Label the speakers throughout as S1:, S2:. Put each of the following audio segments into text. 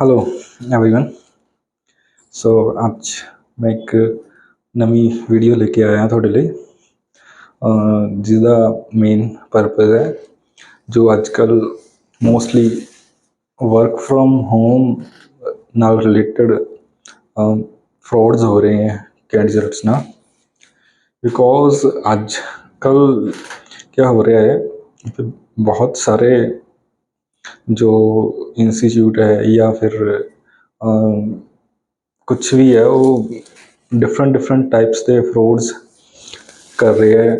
S1: Hello everyone ਸੋ ਅੱਜ ਮੈਂ ਇੱਕ ਨਵੀਂ ਵੀਡੀਓ ਲੈ ਕੇ ਆਇਆ ਤੁਹਾਡੇ ਲਈ ਅਹ ਜਿਹਦਾ ਮੇਨ ਪਰਪਸ ਹੈ ਜੋ ਅੱਜ ਕੱਲ ਮੋਸਟਲੀ ਵਰਕ ਫਰੋਮ ਹੋਮ ਨਾਲ ਰਿਲੇਟਡ ਫਰਾਡਸ ਹੋ ਰਹੇ ਹੈ ਕੈਂਡੀਡੇਟਸ ਨਾਲ बिकॉज आज कल क्या हो रहा है कि बहुत सारे ਜੋ ਇੰਸਟੀਚਿਊਟ ਹੈ ਜਾਂ ਫਿਰ ਕੁਛ ਵੀ ਹੈ, ਉਹ ਡਿਫਰੈਂਟ ਡਿਫਰੈਂਟ ਟਾਈਪਸ ਦੇ ਫਰੋਡਸ ਕਰ ਰਹੇ ਹੈ।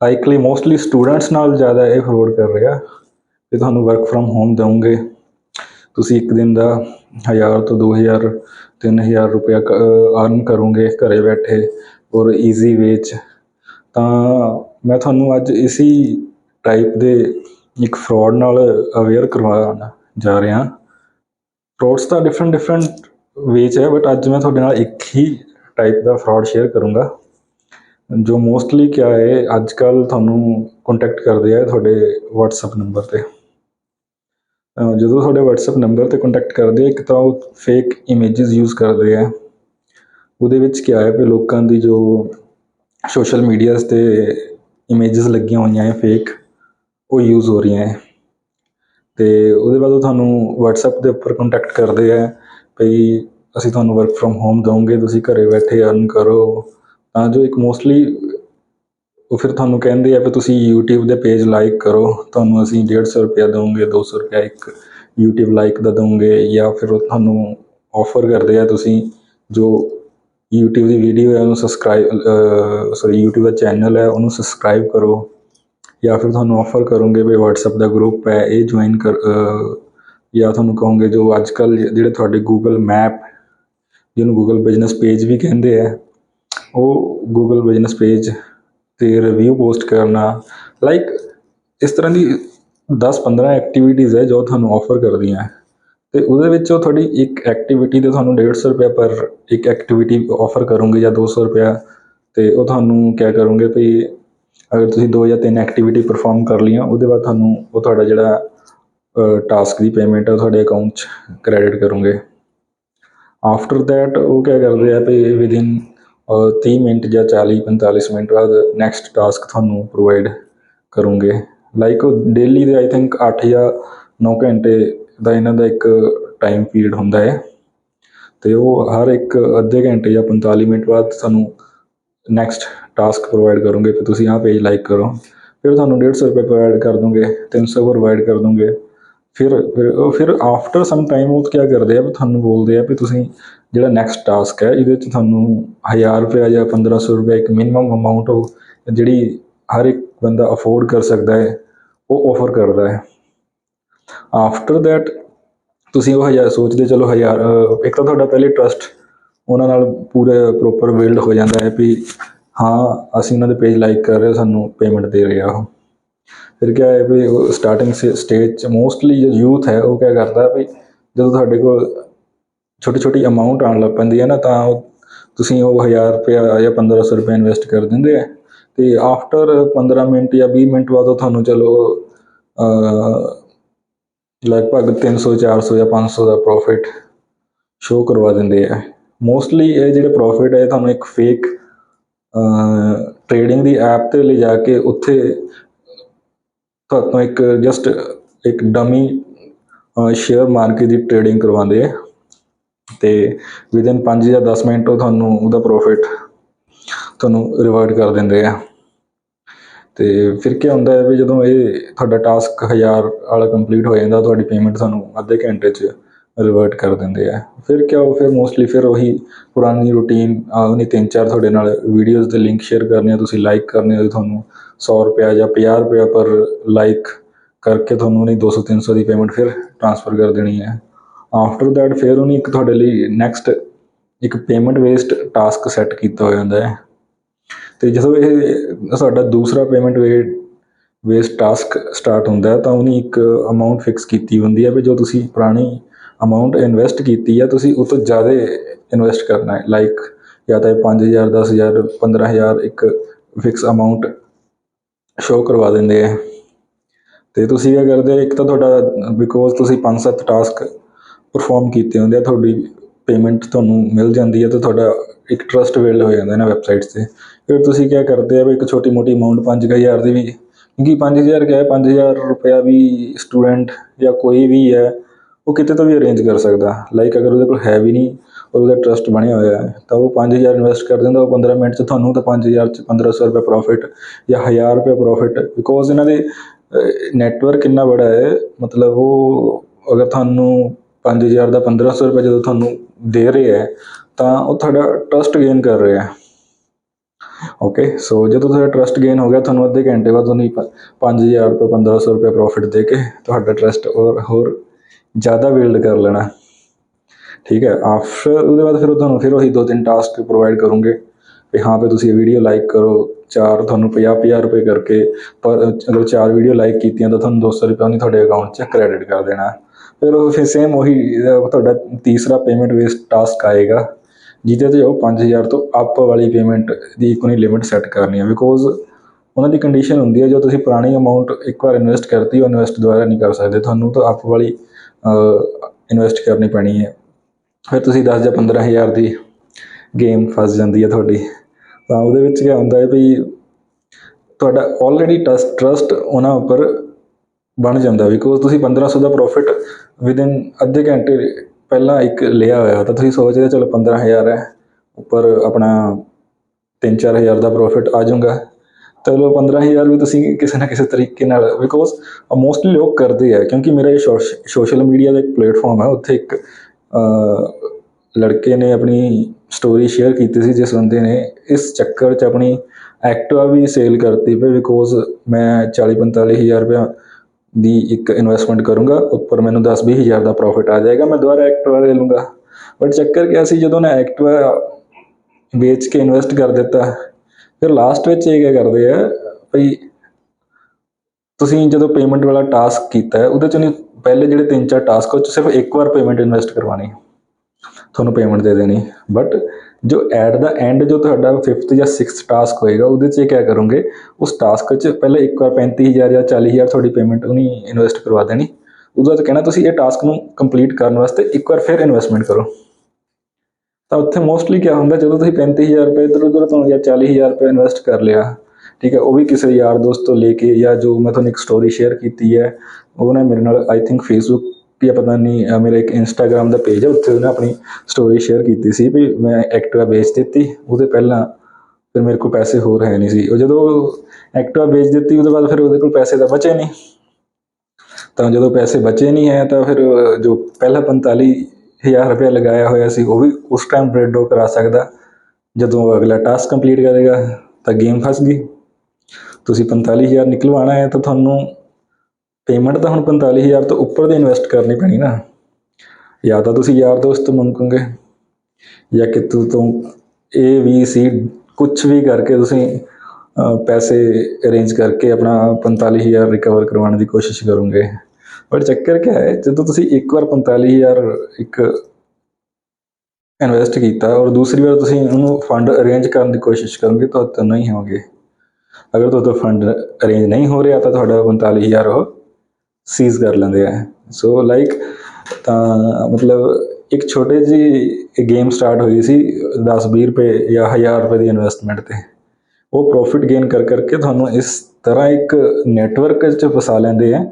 S1: ਲਾਈਕਲੀ ਮੋਸਟਲੀ ਸਟੂਡੈਂਟਸ ਨਾਲ ਜ਼ਿਆਦਾ ਇਹ ਫਰੋਡ ਕਰ ਰਿਹਾ ਕਿ ਤੁਹਾਨੂੰ ਵਰਕ ਫਰਮ ਹੋਮ ਦੇਵੋਗੇ। ਤੁਸੀਂ ਇੱਕ ਦਿਨ ਦਾ 1000 ਤੋਂ 2000 3000 ਰੁਪਇਆ ਅਰਨ ਕਰੋਗੇ ਘਰੇ ਬੈਠੇ ਔਰ ਈਜ਼ੀ ਵੇਚ ਤਾਂ ਮੈਂ ਤੁਹਾਨੂੰ ਅੱਜ ਇਸੀ ਟਾਈਪ ਦੇ ਇੱਕ ਫਰਾਡ ਨਾਲ ਅਵੇਅਰ ਕਰਵਾਉਣ ਜਾ ਰਿਹਾ। ਹਾਂ ਫਰਾਡਸ ਤਾਂ ਡਿਫਰੈਂਟ ਡਿਫਰੈਂਟ ਵੇਚ ਹੈ ਬਟ ਅੱਜ ਮੈਂ ਤੁਹਾਡੇ ਨਾਲ ਇੱਕ ਹੀ ਟਾਈਪ ਦਾ ਫਰਾਡ ਸ਼ੇਅਰ ਕਰੂੰਗਾ, ਜੋ ਮੋਸਟਲੀ ਕਿਆ ਹੈ ਅੱਜ ਕੱਲ ਤੁਹਾਨੂੰ ਕੰਟੈਕਟ ਕਰਦੇ ਆ ਤੁਹਾਡੇ WhatsApp ਨੰਬਰ ਤੇ। ਜਦੋਂ ਤੁਹਾਡੇ WhatsApp ਨੰਬਰ ਤੇ ਕੰਟੈਕਟ ਕਰਦੇ ਆ, ਇੱਕ ਤਾਂ ਉਹ ਫੇਕ ਇਮੇजेस ਯੂਜ਼ ਕਰਦੇ ਆ। ਉਹਦੇ ਵਿੱਚ ਕਿਆ ਹੈ ਕਿ ਲੋਕਾਂ ਦੀ ਜੋ ਸੋਸ਼ਲ ਮੀਡੀਆਸ ਤੇ ਇਮੇजेस ਲੱਗੀਆਂ ਹੋਈਆਂ ਹੈ ਫੇਕ ਉਹ ਯੂਜ਼ ਹੋ ਰਹੀਆਂ ਹੈ। ਤੇ ਉਹਦੇ ਬਾਅਦ ਉਹ ਤੁਹਾਨੂੰ ਵਟਸਐਪ ਦੇ ਉੱਪਰ ਕੰਟੈਕਟ ਕਰਦੇ ਹੈ ਭਈ ਅਸੀਂ ਤੁਹਾਨੂੰ ਵਰਕ ਫਰੋਮ ਹੋਮ ਦਵਾਂਗੇ, ਤੁਸੀਂ ਘਰ ਬੈਠੇ ਅਰਨ ਕਰੋ। ਤਾਂ ਜੋ ਇੱਕ ਮੋਸਟਲੀ ਉਹ ਫਿਰ ਤੁਹਾਨੂੰ ਕਹਿੰਦੇ ਆ ਵੀ ਤੁਸੀਂ YouTube ਦੇ ਪੇਜ ਲਾਈਕ ਕਰੋ। ਤੁਹਾਨੂੰ ਅਸੀਂ 150 ਰੁਪਇਆ ਦਵਾਂਗੇ 200 ਰੁਪਇਆ ਇੱਕ YouTube ਲਾਈਕ ਦਾ ਦਵਾਂਗੇ ਜਾਂ ਫਿਰ ਉਹ ਤੁਹਾਨੂੰ ਆਫਰ ਕਰਦੇ ਆ ਤੁਸੀਂ ਜੋ YouTube ਦੀ ਵੀਡੀਓ ਹੈ, ਉਹਨੂੰ ਸਬਸਕ੍ਰਾਈਬ ਸੌਰੀ YouTube ਦਾ ਚੈਨਲ ਹੈ, ਉਹਨੂੰ ਸਬਸਕ੍ਰਾਈਬ ਕਰੋ। ਜਾਂ ਫਿਰ ਤੁਹਾਨੂੰ ਆਫਰ ਕਰੋਗੇ ਵੀ ਵਟਸਐਪ ਦਾ ਗਰੁੱਪ ਹੈ, ਇਹ ਜੁਆਇਨ ਕਰ ਜਾਂ ਤੁਹਾਨੂੰ ਕਹੋਗੇ ਜੋ ਅੱਜ ਕੱਲ ਜਿਹੜੇ ਤੁਹਾਡੇ ਗੂਗਲ ਮੈਪ ਜਿਹਨੂੰ ਗੂਗਲ ਬਿਜ਼ਨਸ ਪੇਜ ਵੀ ਕਹਿੰਦੇ ਆ, ਉਹ ਗੂਗਲ ਬਿਜ਼ਨਸ ਪੇਜ ਤੇ ਰਿਵਿਊ ਪੋਸਟ ਕਰਨਾ ਲਾਈਕ ਇਸ ਤਰ੍ਹਾਂ ਦੀ 10-15 ਐਕਟੀਵਿਟੀਜ਼ ਹੈ ਜੋ ਤੁਹਾਨੂੰ ਆਫਰ ਕਰਦੀਆਂ ਹੈ। ਤੇ ਉਹਦੇ ਵਿੱਚ ਉਹ ਤੁਹਾਡੀ ਇੱਕ ਐਕਟੀਵਿਟੀ ਦੇ ਤੁਹਾਨੂੰ 150 ਰੁਪਏ ਪਰ ਇੱਕ ਐਕਟੀਵਿਟੀ ਆਫਰ ਕਰੋਗੇ ਜਾਂ 200 ਰੁਪਇਆ, ਤੇ ਉਹ ਤੁਹਾਨੂੰ ਕਿਆ ਕਰੋਗੇ ਭਈ ਅਗਰ ਤੁਸੀਂ ਦੋ ਜਾਂ ਤਿੰਨ ਐਕਟੀਵਿਟੀ ਪਰਫਾਰਮ ਕਰ ਲਈਆਂ, ਉਹਦੇ ਬਾਅਦ ਤੁਹਾਨੂੰ ਉਹ ਤੁਹਾਡਾ ਜਿਹੜਾ ਟਾਸਕ ਦੀ ਪੇਮੈਂਟ ਹੈ ਉਹ ਤੁਹਾਡੇ ਅਕਾਊਂਟ 'ਚ ਕ੍ਰੈਡਿਟ ਕਰੋਗੇ। ਆਫਟਰ ਦੈਟ ਉਹ ਕਿਆ ਕਰਦੇ ਆ ਵੀ ਵਿਦਿਨ 30 ਮਿੰਟ ਜਾਂ 40 45 ਮਿੰਟ ਬਾਅਦ ਨੈਕਸਟ ਟਾਸਕ ਤੁਹਾਨੂੰ ਪ੍ਰੋਵਾਈਡ ਕਰੂੰਗੇ। ਲਾਈਕ ਉਹ ਡੇਲੀ ਦੇ ਆਈ ਥਿੰਕ 8 ਜਾਂ 9 ਘੰਟੇ ਦਾ ਇਹਨਾਂ ਦਾ ਇੱਕ ਟਾਈਮ ਪੀਰੀਅਡ ਹੁੰਦਾ ਹੈ। ਤੇ ਉਹ ਹਰ ਇੱਕ ਅੱਧੇ ਘੰਟੇ ਜਾਂ 45 ਮਿੰਟ ਬਾਅਦ ਤੁਹਾਨੂੰ ਨੈਕਸਟ ਟਾਸਕ ਪ੍ਰੋਵਾਈਡ ਕਰੋਗੇ ਕਿ ਤੁਸੀਂ ਆਹ ਪੇਜ ਲਾਈਕ ਕਰੋ। ਫਿਰ ਤੁਹਾਨੂੰ 150 ਰੁਪਏ ਪ੍ਰੋਵਾਈਡ ਕਰ ਦੂੰਗੇ 300 ਪ੍ਰੋਵਾਈਡ ਕਰ ਦੋਗੇ। ਫਿਰ ਫਿਰ, ਉਹ ਫਿਰ ਆਫਟਰ ਸਮ ਟਾਈਮ ਉਹ ਕੀ ਕਰਦੇ ਆ ਵੀ ਤੁਹਾਨੂੰ ਬੋਲਦੇ ਆ ਵੀ ਤੁਸੀਂ ਜਿਹੜਾ ਨੈਕਸਟ ਟਾਸਕ ਹੈ, ਇਹਦੇ 'ਚ ਤੁਹਾਨੂੰ 1000 ਰੁਪਏ ਜਾਂ 1500 ਰੁਪਏ ਇੱਕ ਮਿਨੀਮਮ ਅਮਾਉਂਟ ਹੋ ਜਿਹੜੀ ਹਰ ਇੱਕ ਬੰਦਾ ਅਫੋਰਡ ਕਰ ਸਕਦਾ ਹੈ, ਉਹ ਆਫਰ ਕਰਦਾ ਹੈ। ਆਫਟਰ ਥੈਟ ਤੁਸੀਂ ਉਹ ਹਜ਼ਾਰ, ਸੋਚਦੇ ਚਲੋ ਹਜ਼ਾਰ ਇੱਕ ਤਾਂ ਤੁਹਾਡਾ ਪਹਿਲੇ ਟਰਸਟ ਉਹਨਾਂ ਨਾਲ ਪੂਰੇ ਪ੍ਰੋਪਰ ਬਿਲਡ ਹੋ ਜਾਂਦਾ ਹੈ ਵੀ ਹਾਂ ਅਸੀਂ ਉਹਨਾਂ ਦੇ ਪੇਜ ਲਾਈਕ ਕਰ ਰਹੇ ਸਾਨੂੰ ਪੇਮੈਂਟ ਦੇ ਰਿਹਾ ਉਹ। ਫਿਰ ਕੀ ਹੈ ਵੀ ਸਟਾਰਟਿੰਗ ਸਟੇਜ ਚ ਮੋਸਟਲੀ ਜੋ ਯੂਥ ਹੈ ਉਹ ਕੀ ਕਰਦਾ ਵੀ ਜਦੋਂ ਤੁਹਾਡੇ ਕੋਲ ਛੋਟੀ ਛੋਟੀ ਅਮਾਉਂਟ ਆਉਣ ਲੱਗ ਪੈਂਦੀ ਹੈ ਨਾ ਤਾਂ ਉਹ ਤੁਸੀਂ ਉਹ 1000 ਰੁਪਇਆ ਜਾਂ 1500 ਰੁਪਏ ਇਨਵੈਸਟ ਕਰ ਦਿੰਦੇ ਆ। ਤੇ ਆਫਟਰ 15 ਮਿੰਟ ਜਾਂ 20 ਮਿੰਟ ਬਾਅਦ ਉਹ ਤੁਹਾਨੂੰ ਚਲੋ ਅਹ, ਲਗਭਗ 300 400 ਜਾਂ 500 ਦਾ ਪ੍ਰੋਫਿਟ ਸ਼ੋ ਕਰਵਾ ਦਿੰਦੇ ਆ। ਮੋਸਟਲੀ ਇਹ ਜਿਹੜੇ ਪ੍ਰੋਫਿਟ ਹੈ ਇਹ ਤੁਹਾਨੂੰ ਇੱਕ ਫੇਕ ਟ੍ਰੇਡਿੰਗ ਦੀ ਐਪ ਤੇ ਲੈ ਜਾ ਕੇ ਉੱਥੇ ਤੁਹਾਨੂੰ ਇੱਕ ਜਸਟ ਇੱਕ ਡਮੀ ਸ਼ੇਅਰ ਮਾਰਕੀਟ ਦੀ ਟ੍ਰੇਡਿੰਗ ਕਰਵਾਉਂਦੇ ਆ। ਤੇ ਵਿਦਿਨ 5 ਜਾਂ 10 ਮਿੰਟ ਉਹ ਤੁਹਾਨੂੰ ਉਹਦਾ ਪ੍ਰੋਫਿਟ ਤੁਹਾਨੂੰ ਰਿਵਰਟ ਕਰ ਦਿੰਦੇ ਆ। ਤੇ ਫਿਰ ਕੀ ਹੁੰਦਾ ਹੈ ਵੀ ਜਦੋਂ ਇਹ ਤੁਹਾਡਾ ਟਾਸਕ 1000 ਵਾਲਾ ਕੰਪਲੀਟ ਹੋ ਜਾਂਦਾ, ਤੁਹਾਡੀ ਪੇਮੈਂਟ ਤੁਹਾਨੂੰ ਅੱਧੇ ਘੰਟੇ 'ਚ ਰਿਵਰਟ ਕਰ ਦਿੰਦੇ ਆ। ਫਿਰ ਕਿਆ ਉਹ ਫਿਰ ਮੋਸਟਲੀ ਫਿਰ ਉਹੀ ਪੁਰਾਣੀ ਰੂਟੀਨ ਉਹਨੇ ਤਿੰਨ ਚਾਰ ਤੁਹਾਡੇ ਨਾਲ ਵੀਡੀਓਜ਼ ਦੇ ਲਿੰਕ ਸ਼ੇਅਰ ਕਰਨੇ ਆ, ਤੁਸੀਂ ਲਾਈਕ ਕਰਨੇ ਆ ਤੁਹਾਨੂੰ 100 ਰੁਪਇਆ ਜਾਂ 50 ਰੁਪਇਆ ਪਰ ਲਾਈਕ ਕਰਕੇ ਤੁਹਾਨੂੰ ਉਹਨੇ 200 300 ਦੀ ਪੇਮੈਂਟ ਫਿਰ ਟ੍ਰਾਂਸਫਰ ਕਰ ਦੇਣੀ ਹੈ ਆਫਟਰ ਦੈਟ ਫਿਰ ਉਹਨੇ ਇੱਕ ਤੁਹਾਡੇ ਲਈ ਨੈਕਸਟ ਇੱਕ ਪੇਮੈਂਟ ਵੇਸਟ ਟਾਸਕ ਸੈੱਟ ਕੀਤਾ ਹੋਇਆ ਹੁੰਦਾ ਹੈ। ਤੇ ਜਦੋਂ ਇਹ, ਸਾਡਾ ਦੂਸਰਾ payment way waste task start ਹੁੰਦਾ ਤਾਂ ਉਹਨੇ ਇੱਕ ਅਮਾਉਂਟ ਫਿਕਸ ਕੀਤੀ ਹੁੰਦੀ ਹੈ ਵੀ ਜੋ ਤੁਸੀਂ ਪੁਰਾਣੀ ਅਮਾਉਂਟ ਇਨਵੈਸਟ ਕੀਤੀ ਆ, ਤੁਸੀਂ ਉਹ ਤੋਂ ਜ਼ਿਆਦਾ ਇਨਵੈਸਟ ਕਰਨਾ ਹੈ ਲਾਈਕ ਜਾਂ ਤਾਂ ਇਹ 5000 10000 15000 ਇੱਕ ਫਿਕਸ ਅਮਾਉਂਟ ਸ਼ੋਅ ਕਰਵਾ ਦਿੰਦੇ ਆ। ਤੇ ਤੁਸੀਂ ਕੀ ਕਰਦੇ, ਇੱਕ ਤਾਂ ਤੁਹਾਡਾ ਬਿਕੋਜ਼ ਤੁਸੀਂ 5-7 ਟਾਸਕ ਪਰਫਾਰਮ ਕੀਤੇ ਹੁੰਦੇ ਆ, ਤੁਹਾਡੀ ਪੇਮੈਂਟ ਤੁਹਾਨੂੰ ਮਿਲ ਜਾਂਦੀ ਹੈ ਤਾਂ ਤੁਹਾਡਾ ਇੱਕ ਟਰਸਟ ਬਿਲਡ ਹੋ ਜਾਂਦਾ ਇਹਨਾਂ ਵੈਬਸਾਈਟਸ ਤੇ। ਫਿਰ ਤੁਸੀਂ ਕੀ ਕਰਦੇ ਆ ਵੀ ਇੱਕ ਛੋਟੀ ਮੋਟੀ ਅਮਾਉਂਟ 5000 ਦੀ ਵੀ, ਕਿਉਂਕਿ 5000 ਕਿਆ ਹੈ 5000 ਰੁਪਇਆ ਵੀ ਸਟੂਡੈਂਟ ਜਾਂ ਕੋਈ ਵੀ ਹੈ ਉਹ ਕਿਤੇ ਤੋਂ ਵੀ ਅਰੇਂਜ ਕਰ ਸਕਦਾ। ਲਾਈਕ ਅਗਰ ਉਹਦੇ ਕੋਲ ਹੈ ਵੀ ਨਹੀਂ ਔਰ ਉਹਦਾ ਟਰਸਟ ਬਣਿਆ ਹੋਇਆ ਹੈ, ਤਾਂ ਉਹ 5000 ਇਨਵੈਸਟ ਕਰ ਦਿੰਦਾ, ਉਹ 15 ਮਿੰਟ 'ਚ ਤੁਹਾਨੂੰ ਤਾਂ 5000 'ਚ 1500 ਰੁਪਏ ਪ੍ਰੋਫਿਟ ਜਾਂ 1000 ਰੁਪਏ ਪ੍ਰੋਫਿਟ ਬਿਕੋਜ਼ ਇਹਨਾਂ ਦੇ ਨੈਟਵਰਕ ਇੰਨਾ ਬੜਾ ਹੈ, ਮਤਲਬ ਉਹ ਅਗਰ ਤੁਹਾਨੂੰ 5000 ਦਾ 1500 ਰੁਪਏ ਜਦੋਂ ਤੁਹਾਨੂੰ ਦੇ ਰਿਹਾ ਹੈ, ਤਾਂ ਉਹ ਤੁਹਾਡਾ ਟਰਸਟ ਗੇਨ ਕਰ ਰਿਹਾ ਹੈ। ਓਕੇ ਸੋ ਜਦੋਂ ਤੁਹਾਡਾ ਟਰਸਟ ਗੇਨ ਹੋ ਗਿਆ, ਤੁਹਾਨੂੰ ਅੱਧੇ ਘੰਟੇ ਬਾਅਦ ਉਹਨੂੰ 5000 ਰੁਪਏ 1500 ਰੁਪਏ ਪ੍ਰੋਫਿਟ ਦੇ ਕੇ ਤੁਹਾਡਾ ਟਰਸਟ ਹੋਰ ਹੋਰ ਜ਼ਿਆਦਾ ਬਿਲਡ ਕਰ ਲੈਣਾ। ਠੀਕ ਹੈ ਆਫਟਰ ਉਹਦੇ ਬਾਅਦ ਫਿਰ ਉਹ ਤੁਹਾਨੂੰ ਫਿਰ ਉਹੀ ਦੋ ਤਿੰਨ ਟਾਸਕ ਪ੍ਰੋਵਾਈਡ ਕਰੂੰਗੇ। ਵੀ ਹਾਂ ਵੀ ਤੁਸੀਂ ਇਹ ਵੀਡੀਓ ਲਾਈਕ ਕਰੋ, ਚਾਰ ਤੁਹਾਨੂੰ 50 50 ਰੁਪਏ ਕਰਕੇ, ਪਰ ਅਗਰ ਚਾਰ ਵੀਡੀਓ ਲਾਈਕ ਕੀਤੀਆਂ ਤਾਂ ਤੁਹਾਨੂੰ 200 ਰੁਪਏ ਉਹਨੇ ਤੁਹਾਡੇ ਅਕਾਊਂਟ 'ਚ ਕ੍ਰੈਡਿਟ ਕਰ ਦੇਣਾ। ਫਿਰ ਉਹ ਫਿਰ ਸੇਮ ਉਹੀ ਤੁਹਾਡਾ ਤੀਸਰਾ ਪੇਮੈਂਟ ਵੇਸਟ ਟਾਸਕ ਆਏਗਾ, ਜਿਹਦੇ ਤੇ ਉਹ 5000 ਤੋਂ ਅੱਪ ਵਾਲੀ ਪੇਮੈਂਟ ਦੀ ਇੱਕ ਉਹਨੇ ਲਿਮਿਟ ਸੈੱਟ ਕਰਨੀ ਹੈ। ਬਿਕੋਜ਼ ਉਹਨਾਂ ਦੀ ਕੰਡੀਸ਼ਨ ਹੁੰਦੀ ਹੈ, ਜੋ ਤੁਸੀਂ ਪੁਰਾਣੀ ਅਮਾਉਂਟ ਇੱਕ ਵਾਰ ਇਨਵੈਸਟ ਕਰਤੀ, ਉਹ ਇਨਵੈਸਟ ਦੁਬਾਰਾ ਨਹੀਂ ਕਰ ਸਕਦੇ। ਤੁਹਾਨੂੰ ਤਾਂ ਅੱਪ ਵਾਲੀ ਇਨਵੈਸਟ ਕਰਨੀ ਪੈਣੀ ਹੈ। ਫਿਰ ਤੁਸੀਂ 10 ਜਾਂ 15000 ਦੀ ਗੇਮ ਫਸ ਜਾਂਦੀ ਹੈ ਤੁਹਾਡੀ। ਤਾਂ ਉਹਦੇ ਵਿੱਚ ਕੀ ਹੁੰਦਾ ਹੈ ਵੀ ਤੁਹਾਡਾ ਆਲਰੇਡੀ ਟਰਸਟ ਟਰਸਟ ਉਹਨਾਂ ਉੱਪਰ ਬਣ ਜਾਂਦਾ ਬਿਕੋਜ਼ ਤੁਸੀਂ 1500 ਦਾ ਪ੍ਰੋਫਿਟ ਵਿਦਿਨ ਅੱਧੇ ਘੰਟੇ ਪਹਿਲਾਂ ਇੱਕ ਲਿਆ ਹੋਇਆ, ਤਾਂ ਤੁਸੀਂ ਸੋਚਦੇ ਚਲੋ 15000 ਹੈ, ਉੱਪਰ ਆਪਣਾ 3-4000 ਦਾ ਪ੍ਰੋਫਿਟ ਆ ਜਾਊਗਾ। ਚਲੋ 15000 ਵੀ ਤੁਸੀਂ ਕਿਸੇ ਨਾ ਕਿਸੇ ਤਰੀਕੇ ਨਾਲ ਬਿਕੋਜ਼ ਮੋਸਟਲੀ ਲੋਕ ਕਰਦੇ ਆ, ਕਿਉਂਕਿ ਮੇਰਾ ਇਹ ਸੋਸ਼ਲ ਮੀਡੀਆ ਦਾ ਇੱਕ ਪਲੇਟਫਾਰਮ ਹੈ ਉੱਥੇ ਇੱਕ ਲੜਕੇ ਨੇ ਆਪਣੀ ਸਟੋਰੀ ਸ਼ੇਅਰ ਕੀਤੀ ਸੀ, ਜਿਸ ਬੰਦੇ ਨੇ ਇਸ ਚੱਕਰ 'ਚ ਆਪਣੀ ਐਕਟਿਵਾ ਵੀ ਸੇਲ ਕਰਤੀ ਪਈ ਬਿਕੋਜ਼ ਮੈਂ 40-45000 ਰੁਪਏ ਦੀ ਇੱਕ ਇਨਵੈਸਟਮੈਂਟ ਕਰੂੰਗਾ, ਉੱਪਰ ਮੈਨੂੰ 10-20000 ਦਾ ਪ੍ਰੋਫਿਟ ਆ ਜਾਏਗਾ, ਮੈਂ ਦੁਬਾਰਾ ਐਕਟਿਵਾ ਲੈ ਲੂੰਗਾ। ਬਟ ਚੱਕਰ ਕਿਆ ਸੀ, ਜਦੋਂ ਮੈਂ ਐਕਟਿਵਾ ਵੇਚ ਕੇ ਇਨਵੈਸਟ ਕਰ ਦਿੱਤਾ ਫਿਰ ਲਾਸਟ ਵਿੱਚ ਇਹ ਕੀ ਕਰਦੇ ਆ ਭਈ ਤੁਸੀਂ ਜਦੋਂ ਪੇਮੈਂਟ ਵਾਲਾ ਟਾਸਕ ਕੀਤਾ ਉਹਦੇ ਚ ਨਹੀਂ, ਪਹਿਲੇ ਜਿਹੜੇ ਤਿੰਨ ਚਾਰ ਟਾਸਕ ਉਹ 'ਚ ਸਿਰਫ ਇੱਕ ਵਾਰ ਪੇਮੈਂਟ ਇਨਵੈਸਟ ਕਰਵਾਉਣੀ ਤੁਹਾਨੂੰ ਪੇਮੈਂਟ ਦੇ ਦੇਣੀ ਬਟ ਜੋ ਐਟ ਦਾ ਐਂਡ ਜੋ ਤੁਹਾਡਾ 5th ਜਾਂ 6th ਟਾਸਕ ਹੋਏਗਾ, ਉਹਦੇ 'ਚ ਇਹ ਕਿਆ ਕਰੋਗੇ, ਉਸ ਟਾਸਕ 'ਚ ਪਹਿਲਾਂ ਇੱਕ ਵਾਰ 35000 ਜਾਂ 40000 ਤੁਹਾਡੀ ਪੇਮੈਂਟ ਉਹਨੀ ਇਨਵੈਸਟ ਕਰਵਾ ਦੇਣੀ। ਉਹਦਾ ਬਾਅਦ ਕਹਿਣਾ ਤੁਸੀਂ ਇਹ ਟਾਸਕ ਨੂੰ ਕੰਪਲੀਟ ਕਰਨ ਵਾਸਤੇ ਇੱਕ ਵਾਰ ਫਿਰ ਇਨਵੈਸਟਮੈਂਟ ਕਰੋ। ਤਾਂ ਉੱਥੇ ਮੋਸਟਲੀ ਕੀ ਹੁੰਦਾ, ਜਦੋਂ ਤੁਸੀਂ 35000 ਰੁਪਏ ਇੱਧਰ ਉੱਧਰ ਤੋਂ ਜਾਂ 40000 ਰੁਪਏ ਇਨਵੈਸਟ ਕਰ ਲਿਆ, ਠੀਕ ਹੈ, ਉਹ ਵੀ ਕਿਸੇ ਯਾਰ ਦੋਸਤ ਤੋਂ ਲੈ ਕੇ ਜਾਂ ਜੋ ਮੈਂ ਤੁਹਾਨੂੰ ਇੱਕ ਸਟੋਰੀ ਸ਼ੇਅਰ ਕੀਤੀ ਹੈ, ਉਹਨੇ ਮੇਰੇ ਨਾਲ ਆਈ ਥਿੰਕ ਫੇਸਬੁੱਕ ਜਾਂ ਪਤਾ ਨਹੀਂ, ਅਹ ਮੇਰਾ ਇੱਕ ਇੰਸਟਾਗ੍ਰam ਦਾ ਪੇਜ ਹੈ, ਉੱਥੇ ਉਹਨੇ ਆਪਣੀ ਸਟੋਰੀ ਸ਼ੇਅਰ ਕੀਤੀ ਸੀ ਵੀ ਮੈਂ ਐਕਟਿਵਾ ਵੇਚ ਦਿੱਤੀ, ਉਹਦੇ ਪਹਿਲਾਂ ਫਿਰ ਮੇਰੇ ਕੋਲ ਪੈਸੇ ਹੋਰ ਹੈ ਨਹੀਂ ਸੀ। ਉਹ ਜਦੋਂ ਐਕਟਿਵਾ ਵੇਚ ਦਿੱਤੀ, ਉਹਦੇ ਬਾਅਦ ਫਿਰ ਉਹਦੇ ਕੋਲ ਪੈਸੇ ਤਾਂ ਬਚੇ ਨਹੀਂ। ਤਾਂ ਜਦੋਂ ਪੈਸੇ ਬਚੇ ਨਹੀਂ ਹੈ, ਤਾਂ ਫਿਰ ਜੋ ਪਹਿਲਾ 45000 ਰੁਪਏ ਲਗਾਇਆ ਹੋਇਆ ਸੀ, ਉਹ ਵੀ ਉਸ ਟਾਈਮ ਬ੍ਰੇਡੋ ਕਰਾ ਸਕਦਾ। ਜਦੋਂ ਅਗਲਾ ਟਾਸਕ ਕੰਪਲੀਟ ਕਰੇਗਾ, ਤਾਂ ਗੇਮ ਫਸ ਗਈ। ਤੁਸੀਂ 45000 ਨਿਕਲਵਾਉਣਾ ਹੈ ਤਾਂ ਤੁਹਾਨੂੰ ਪੇਮੈਂਟ ਤਾਂ ਹੁਣ 45000 ਤੋਂ ਉੱਪਰ ਦੀ ਇਨਵੈਸਟ ਕਰਨੀ ਪੈਣੀ ਨਾ। ਜਾਂ ਤਾਂ ਤੁਸੀਂ ਯਾਰ ਦੋਸਤ ਮੰਗੋਗੇ, ਜਾਂ ਕਿਤੋਂ ਤੋਂ ਏ ਵੀ ਸੀ ਕੁਝ ਵੀ ਕਰਕੇ ਤੁਸੀਂ ਪੈਸੇ ਅਰੇਂਜ ਕਰਕੇ ਆਪਣਾ 45000 ਰਿਕਵਰ ਕਰਵਾਉਣ ਦੀ ਕੋਸ਼ਿਸ਼ ਕਰੋਗੇ। ਪਰ ਚੱਕਰ ਕੀ ਹੈ, ਜਦੋਂ ਤੁਸੀਂ ਇੱਕ ਵਾਰ 45000 ਇੱਕ ਇਨਵੈਸਟ ਕੀਤਾ ਔਰ ਦੂਸਰੀ ਵਾਰ ਤੁਸੀਂ ਉਹਨੂੰ ਫੰਡ ਅਰੇਂਜ ਕਰਨ ਦੀ ਕੋਸ਼ਿਸ਼ ਕਰੋਗੇ, ਤਾਂ ਤਾਂ ਨਹੀਂ ਹੋਗੇ ਅਗਰ ਤੁਹਾਡਾ ਫੰਡ ਅਰੇਂਜ ਨਹੀਂ ਹੋ ਰਿਹਾ, ਤਾਂ ਤੁਹਾਡਾ 45000 ਉਹ ਸੀਜ਼ ਕਰ ਲੈਂਦੇ ਆ। ਸੋ ਲਾਈਕ ਤਾਂ ਮਤਲਬ ਇੱਕ ਛੋਟੇ ਜੀ ਗੇਮ ਸਟਾਰਟ ਹੋਈ ਸੀ 10 20 ਰੁਪਏ ਜਾਂ 1000 ਰੁਪਏ ਦੀ ਇਨਵੈਸਟਮੈਂਟ ਤੇ। ਉਹ ਪ੍ਰੋਫਿਟ ਗੇਨ ਕਰ ਕਰਕੇ ਤੁਹਾਨੂੰ ਇਸ ਤਰ੍ਹਾਂ ਇੱਕ ਨੈਟਵਰਕ 'ਚ ਫਸਾ ਲੈਂਦੇ ਆ।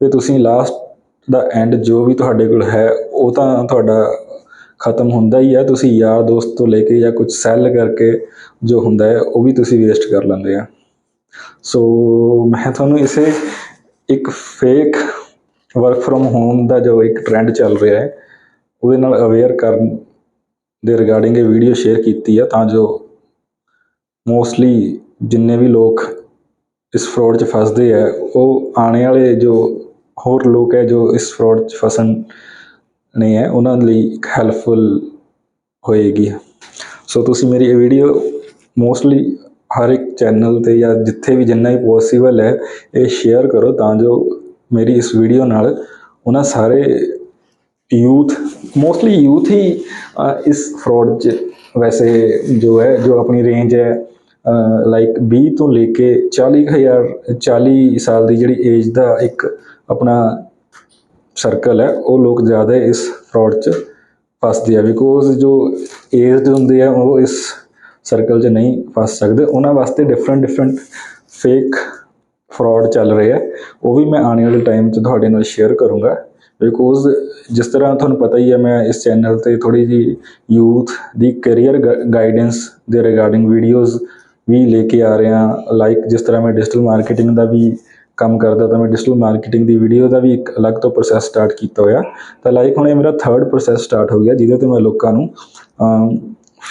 S1: ਵੀ ਤੁਸੀਂ ਲਾਸਟ ਦਾ ਐਂਡ ਜੋ ਵੀ ਤੁਹਾਡੇ ਕੋਲ ਹੈ, ਉਹ ਤਾਂ ਤੁਹਾਡਾ ਖਤਮ ਹੁੰਦਾ ਹੀ ਹੈ। ਤੁਸੀਂ ਯਾਰ, ਦੋਸਤ ਤੋਂ ਲੈ ਕੇ ਜਾਂ ਕੁਝ ਸੈੱਲ ਕਰਕੇ ਜੋ ਹੁੰਦਾ ਹੈ, ਉਹ ਵੀ ਤੁਸੀਂ ਵੇਸਟ ਕਰ ਲੈਂਦੇ ਆ। ਸੋ ਮੈਂ ਤੁਹਾਨੂੰ ਇਸੇ ਇੱਕ ਫੇਕ ਵਰਕ ਫਰਮ ਹੋਮ ਦਾ ਜੋ ਇੱਕ ਟ੍ਰੈਂਡ ਚੱਲ ਰਿਹਾ ਹੈ, ਉਹਦੇ ਨਾਲ ਅਵੇਅਰ ਕਰਨ ਦੇ ਰਿਗਾਰਡਿੰਗ ਇਹ ਵੀਡੀਓ ਸ਼ੇਅਰ ਕੀਤੀ ਆ, ਤਾਂ ਜੋ ਮੋਸਟਲੀ ਜਿੰਨੇ ਵੀ ਲੋਕ ਇਸ ਫਰਾਡ 'ਚ ਫਸਦੇ ਆ, ਉਹ ਆਉਣੇ ਵਾਲੇ ਜੋ ਹੋਰ ਲੋਕ ਹੈ ਜੋ ਇਸ ਫਰੋਡ 'ਚ ਫਸਣ ਨੇ ਹੈ, ਉਹਨਾਂ ਲਈ ਇੱਕ ਹੈਲਪਫੁਲ ਹੋਏਗੀ। ਸੋ ਤੁਸੀਂ ਮੇਰੀ ਇਹ ਵੀਡੀਓ ਮੋਸਟਲੀ ਹਰ ਇੱਕ ਚੈਨਲ ਤੇ ਜਾਂ ਜਿੱਥੇ ਵੀ ਜਿੰਨਾ ਵੀ ਪੋਸੀਬਲ ਹੈ, ਇਹ ਸ਼ੇਅਰ ਕਰੋ ਤਾਂ ਜੋ ਮੇਰੀ ਇਸ ਵੀਡੀਓ ਨਾਲ ਉਹਨਾਂ ਸਾਰੇ ਯੂਥ ਮੋਸਟਲੀ ਯੂਥ ਹੀ ਇਸ ਫਰਾਡ 'ਚ ਵੈਸੇ ਜੋ ਹੈ, ਜੋ ਆਪਣੀ ਰੇਂਜ ਹੈ ਲਾਈਕ 20 ਤੋਂ ਲੈ ਕੇ 40000 40 ਸਾਲ ਦੀ ਜਿਹੜੀ ਏਜ ਦਾ ਇੱਕ ਆਪਣਾ ਸਰਕਲ ਹੈ, ਉਹ ਲੋਕ ਜ਼ਿਆਦਾ ਇਸ ਫਰਾਡ 'ਚ ਫਸਦੇ ਆ। ਬਿਕੋਜ਼ ਜੋ ਏਜਡ ਹੁੰਦੇ ਆ, ਉਹ ਇਸ ਸਰਕਲ 'ਚ ਨਹੀਂ ਫਸ ਸਕਦੇ। ਉਹਨਾਂ ਵਾਸਤੇ ਡਿਫਰੈਂਟ ਡਿਫਰੈਂਟ ਫੇਕ ਫਰਾਡ ਚੱਲ ਰਹੇ ਆ। ਉਹ ਵੀ ਮੈਂ ਆਉਣ ਵਾਲੇ ਟਾਈਮ 'ਚ ਤੁਹਾਡੇ ਨਾਲ ਸ਼ੇਅਰ ਕਰੂੰਗਾ। ਬਿਕੋਜ਼ ਜਿਸ ਤਰ੍ਹਾਂ ਤੁਹਾਨੂੰ ਪਤਾ ਹੀ ਹੈ ਮੈਂ ਇਸ ਚੈਨਲ ਤੇ ਥੋੜੀ ਜੀ ਯੂਥ ਦੀ ਕੈਰੀਅਰ ਗਾਈਡੈਂਸ ਦੇ ਰਿਗਾਰਡਿੰਗ ਵੀਡੀਓਜ਼ ਵੀ ਲੈ ਕੇ ਆ ਰਿਹਾ। ਲਾਈਕ ਜਿਸ ਤਰ੍ਹਾਂ ਮੈਂ ਡਿਜੀਟਲ ਮਾਰਕੀਟਿੰਗ ਦਾ ਵੀ ਕੰਮ ਕਰਦਾ ਤਾਂ ਮੈਂ ਡਿਜੀਟਲ ਮਾਰਕੀਟਿੰਗ ਦੀ ਵੀਡੀਓ ਦਾ ਵੀ ਇੱਕ ਅਲੱਗ ਤੋਂ ਪ੍ਰੋਸੈਸ ਸਟਾਰਟ ਕੀਤਾ ਹੋਇਆ। ਤਾਂ ਲਾਈਕ ਹੁਣ ਇਹ ਮੇਰਾ ਥਰਡ ਪ੍ਰੋਸੈਸ ਸਟਾਰਟ ਹੋ ਗਿਆ, ਜਿਹਦੇ ਤੇ ਮੈਂ ਲੋਕਾਂ ਨੂੰ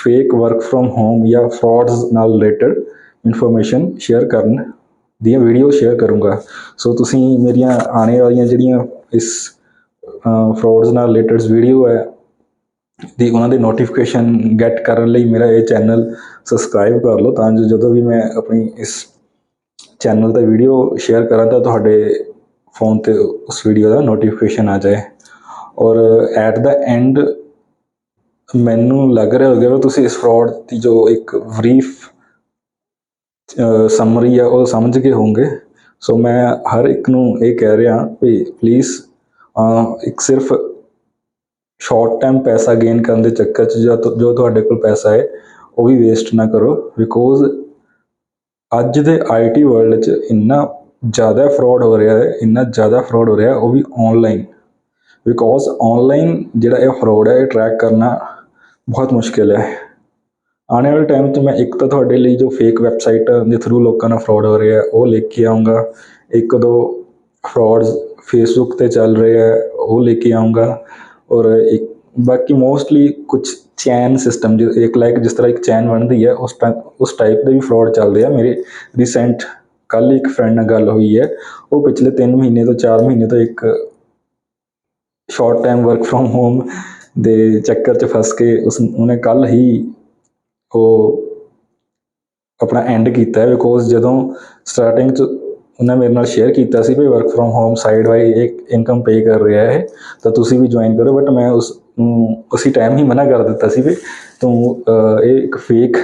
S1: ਫੇਕ ਵਰਕ ਫਰੋਮ ਹੋਮ ਜਾਂ ਫਰਾਡਸ ਨਾਲ ਰਿਲੇਟਡ ਇਨਫੋਰਮੇਸ਼ਨ ਸ਼ੇਅਰ ਕਰਨ ਦੀਆਂ ਵੀਡੀਓ ਸ਼ੇਅਰ ਕਰੂੰਗਾ। ਸੋ ਤੁਸੀਂ ਮੇਰੀਆਂ ਆਉਣੇ ਵਾਲੀਆਂ ਜਿਹੜੀਆਂ ਇਸ ਫਰਾਡਸ ਨਾਲ ਰਿਲੇਟਡ ਵੀਡੀਓ ਹੈ, ਦੀ ਉਹਨਾਂ ਦੀ ਨੋਟੀਫਿਕੇਸ਼ਨ ਗੈਟ ਕਰਨ ਲਈ ਮੇਰਾ ਇਹ ਚੈਨਲ ਸਬਸਕ੍ਰਾਈਬ ਕਰ ਲਓ, ਤਾਂ ਜੋ ਜਦੋਂ ਵੀ ਮੈਂ ਆਪਣੀ ਇਸ ਚੈਨਲ ਤੇ ਵੀਡੀਓ ਸ਼ੇਅਰ ਕਰਾਂ ਤਾਂ ਤੁਹਾਡੇ ਫੋਨ ਤੇ ਉਸ ਵੀਡੀਓ ਦਾ ਨੋਟੀਫਿਕੇਸ਼ਨ ਆ ਜਾਏ। ਔਰ ਐਟ ਦਾ ਐਂਡ ਮੈਨੂੰ ਲੱਗ ਰਿਹਾ ਹੋਵੇਗਾ ਵੀ ਤੁਸੀਂ ਇਸ ਫਰਾਡ ਦੀ ਜੋ ਇੱਕ ਬਰੀਫ ਸਮਰੀ ਆ, ਉਹ ਸਮਝ ਗਏ ਹੋਵੋਗੇ ਸੋ ਮੈਂ ਹਰ ਇੱਕ ਨੂੰ ਇਹ ਕਹਿ ਰਿਹਾ ਵੀ ਪਲੀਜ਼ ਇੱਕ ਸਿਰਫ ਸ਼ਾਰਟ ਟਾਈਮ ਪੈਸਾ ਗੇਨ ਕਰਨ ਦੇ ਚੱਕਰ 'ਚ ਜੋ ਜੋ ਤੁਹਾਡੇ ਕੋਲ ਪੈਸਾ ਹੈ, ਉਹ ਵੀ ਵੇਸਟ ਨਾ ਕਰੋ। ਬਿਕੋਜ਼ ਅੱਜ ਦੇ ਆਈਟੀ ਵਰਲਡ 'ਚ ਇੰਨਾ ਜ਼ਿਆਦਾ ਫਰਾਡ ਹੋ ਰਿਹਾ ਹੈ, ਇੰਨਾ ਜ਼ਿਆਦਾ ਫਰਾਡ ਹੋ ਰਿਹਾ ਉਹ ਵੀ ਆਨਲਾਈਨ ਬਿਕੋਜ਼ ਆਨਲਾਈਨ ਜਿਹੜਾ ਇਹ ਫਰਾਡ ਹੈ, ਇਹ ਟਰੈਕ ਕਰਨਾ ਬਹੁਤ ਮੁਸ਼ਕਿਲ ਹੈ। ਆਉਣ ਵਾਲੇ ਟਾਈਮ 'ਚ ਮੈਂ ਇੱਕ ਤਾਂ ਤੁਹਾਡੇ ਲਈ ਜੋ ਫੇਕ ਵੈਬਸਾਈਟ ਦੇ ਥਰੂ ਲੋਕਾਂ ਨਾਲ ਫਰਾਡ ਹੋ ਰਿਹਾ ਉਹ ਲੈ ਕੇ ਆਉਂਗਾ ਇੱਕ ਦੋ ਫਰਾਡਸ ਫੇਸਬੁੱਕ ਤੇ ਚੱਲ ਰਹੇ ਹੈ, ਉਹ ਲੈ ਕੇ ਆਉਂਗਾ ਔਰ ਇੱਕ, ਬਾਕੀ ਮੋਸਟਲੀ ਕੁਝ ਚੈਨ ਸਿਸਟਮ ਜੋ ਇੱਕ ਲਾਈਕ ਜਿਸ ਤਰ੍ਹਾਂ ਇੱਕ ਚੈਨ ਬਣਦੀ ਹੈ, ਉਸ ਟਾਈਪ ਉਸ ਟਾਈਪ ਦੇ ਵੀ ਫਰਾਡ ਚੱਲਦੇ ਆ। ਮੇਰੇ ਰੀਸੈਂਟ ਕੱਲ ਇੱਕ ਫਰੈਂਡ ਨਾਲ ਗੱਲ ਹੋਈ ਹੈ। ਉਹ ਪਿਛਲੇ 3 ਮਹੀਨੇ ਤੋਂ 4 ਮਹੀਨੇ ਤੋਂ ਇੱਕ short time work from home ਦੇ ਚੱਕਰ 'ਚ ਫਸ ਕੇ ਉਸ, ਉਹਨੇ ਕੱਲ ਹੀ ਉਹ ਆਪਣਾ ਐਂਡ ਕੀਤਾ ਹੈ। ਬਿਕੋਜ਼ ਜਦੋਂ ਸਟਾਰਟਿੰਗ 'ਚ ਉਹਨਾਂ ਮੇਰੇ ਨਾਲ ਸ਼ੇਅਰ ਕੀਤਾ ਸੀ ਵੀ work from home side Y ਇੱਕ ਇਨਕਮ ਪੇ ਕਰ ਰਿਹਾ ਹੈ, ਤਾਂ ਤੁਸੀਂ ਵੀ ਜੁਆਇਨ ਕਰੋ। ਬਟ ਮੈਂ ਉਸ ਉਸੇ ਟਾਈਮ ਹੀ ਮਨਾ ਕਰ ਦਿੱਤਾ ਸੀ ਵੀ ਤੂੰ ਇਹ ਇੱਕ ਫੇਕ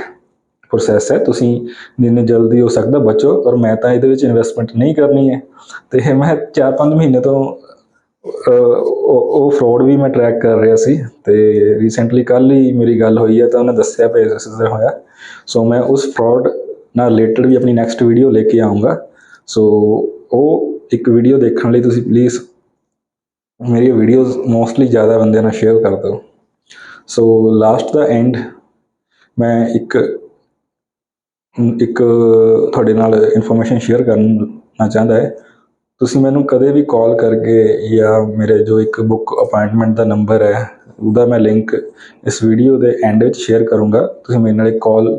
S1: ਪ੍ਰੋਸੈਸ ਹੈ, ਤੁਸੀਂ ਜਿੰਨੇ ਜਲਦੀ ਹੋ ਸਕਦਾ ਬਚੋ ਔਰ ਮੈਂ ਤਾਂ ਇਹਦੇ ਵਿੱਚ ਇਨਵੈਸਟਮੈਂਟ ਨਹੀਂ ਕਰਨੀ ਹੈ। ਤੇ ਮੈਂ 4-5 ਮਹੀਨੇ ਤੋਂ ਉਹ ਉਹ ਫਰਾਡ ਵੀ ਮੈਂ ਟਰੈਕ ਕਰ ਰਿਹਾ ਸੀ ਤੇ ਰੀਸੈਂਟਲੀ ਕੱਲ ਹੀ ਮੇਰੀ ਗੱਲ ਹੋਈ ਹੈ ਤਾਂ ਉਹਨੇ ਦੱਸਿਆ ਵੀ ਇਸ ਤਰ੍ਹਾਂ ਹੋਇਆ। ਸੋ ਮੈਂ ਉਸ ਫਰਾਡ ਨਾਲ ਰਿਲੇਟਡ ਵੀ ਆਪਣੀ ਨੈਕਸਟ ਵੀਡੀਓ ਲੈ ਕੇ ਆਉਂਗਾ ਸੋ ਉਹ ਇੱਕ ਵੀਡੀਓ ਦੇਖਣ ਲਈ ਤੁਸੀਂ ਪਲੀਜ਼ ਮੇਰੀ ਵੀਡੀਓਜ਼ ਮੋਸਟਲੀ ਜ਼ਿਆਦਾ ਬੰਦਿਆਂ ਨਾਲ ਸ਼ੇਅਰ ਕਰ ਦਿਓ ਸੋ ਲਾਸਟ ਦਾ ਐਂਡ ਮੈਂ ਇੱਕ ਇੱਕ ਤੁਹਾਡੇ ਨਾਲ ਇਨਫੋਰਮੇਸ਼ਨ ਸ਼ੇਅਰ ਕਰਨਾ ਚਾਹੁੰਦਾ ਹੈ। ਤੁਸੀਂ ਮੈਨੂੰ ਕਦੇ ਵੀ ਕਾਲ ਕਰਕੇ ਜਾਂ ਮੇਰੇ ਜੋ ਇੱਕ ਬੁੱਕ ਅਪਾਇੰਟਮੈਂਟ ਦਾ ਨੰਬਰ ਹੈ, ਉਹਦਾ ਮੈਂ ਲਿੰਕ ਇਸ ਵੀਡੀਓ ਦੇ ਐਂਡ ਵਿੱਚ ਸ਼ੇਅਰ ਕਰੂੰਗਾ। ਤੁਸੀਂ ਮੇਰੇ ਨਾਲ ਇੱਕ ਕਾਲ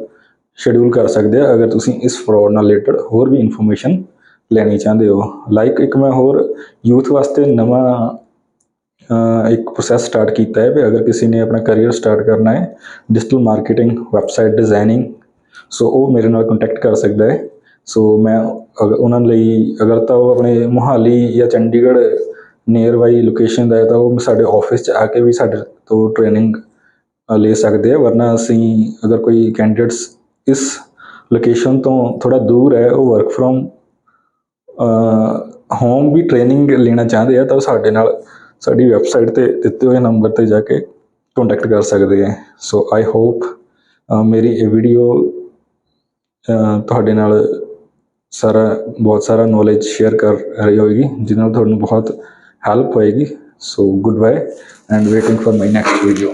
S1: ਸ਼ਡਿਊਲ ਕਰ ਸਕਦੇ ਆ, ਅਗਰ ਤੁਸੀਂ ਇਸ ਫਰਾਡ ਨਾਲ ਰਿਲੇਟਡ ਹੋਰ ਵੀ ਇਨਫੋਰਮੇਸ਼ਨ ਲੈਣੀ ਚਾਹੁੰਦੇ ਹੋ। ਲਾਈਕ ਇੱਕ ਮੈਂ ਹੋਰ ਯੂਥ ਵਾਸਤੇ ਨਵਾਂ ਇੱਕ ਪ੍ਰੋਸੈਸ ਸਟਾਰਟ ਕੀਤਾ ਹੈ ਵੀ ਅਗਰ ਕਿਸੇ ਨੇ ਆਪਣਾ ਕੈਰੀਅਰ ਸਟਾਰਟ ਕਰਨਾ ਹੈ digital marketing website designing so ਉਹ ਮੇਰੇ ਨਾਲ ਕੰਟੈਕਟ ਕਰ ਸਕਦਾ ਹੈ। ਸੋ ਮੈਂ ਅਗ- ਉਹਨਾਂ ਲਈ ਅਗਰ ਤਾਂ ਉਹ ਆਪਣੇ ਮੁਹਾਲੀ ਜਾਂ ਚੰਡੀਗੜ੍ਹ ਨੀਅਰ ਬਾਈ ਲੋਕੇਸ਼ਨ ਦਾ ਹੈ ਤਾਂ ਉਹ ਸਾਡੇ ਆਫਿਸ 'ਚ ਆ ਕੇ ਵੀ ਸਾਡੇ ਤੋਂ ਟ੍ਰੇਨਿੰਗ ਲੈ ਸਕਦੇ ਆ ਵਰਨਾ ਅਸੀਂ ਅਗਰ ਕੋਈ ਕੈਂਡੀਡੇਟਸ ਇਸ ਲੋਕੇਸ਼ਨ ਤੋਂ ਥੋੜਾ ਦੂਰ ਹੈ, ਉਹ ਵਰਕ ਫਰੋਮ ਹੋਮ ਵੀ ਟ੍ਰੇਨਿੰਗ ਲੈਣਾ ਚਾਹੁੰਦੇ ਆ, ਤਾਂ ਉਹ ਸਾਡੇ ਨਾਲ ਸਾਡੀ ਵੈਬਸਾਈਟ ਤੇ ਦਿੱਤੇ ਹੋਏ ਨੰਬਰ ਤੇ ਜਾ ਕੇ ਕੰਟੈਕਟ ਕਰ ਸਕਦੇ ਹੈ। ਸੋ ਆਈ ਹੋਪ ਮੇਰੀ ਇਹ ਵੀਡੀਓ ਤੁਹਾਡੇ ਨਾਲ ਸਾਰਾ, ਬਹੁਤ ਸਾਰਾ ਨੌਲੇਜ ਸ਼ੇਅਰ ਕਰ ਰਹੀ ਹੋਏਗੀ ਜਿਹਦੇ ਨਾਲ ਤੁਹਾਨੂੰ ਬਹੁਤ ਹੈਲਪ ਹੋਏਗੀ। So goodbye and waiting for my next video